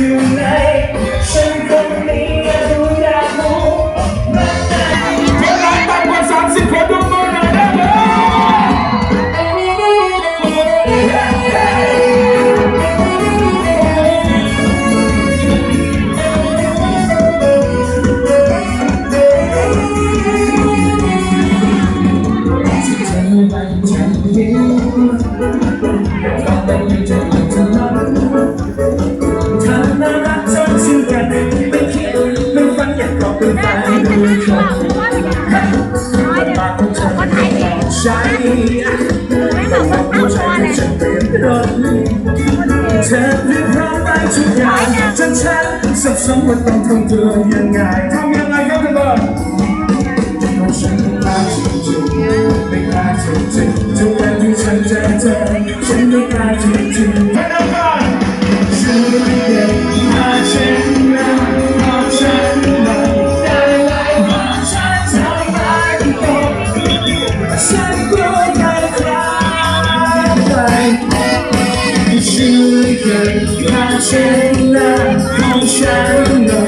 อยู่ไหนฉันคนนี้รู้อยากรู้รักแต่คนรักต่ำกว่าสามสิบคนดูมือหน่อยได้ไหม ใช่ไม่ว่าเอาตัวเลยฉันเปลี่ยนรถเธอเรียกร้องได้ทุกอย่างจนฉันสับสนว่าต้องทำตัวยังไงทำยังไงครับทุกคนเพราะฉันไม่กจริงๆไม่กล้าจริงๆทุกวันที่ฉันเจอเธอฉันไม่กล้าจริงๆ ฉันกลัวใครใครใครช่วยกันมาเช่นนั้นของฉัน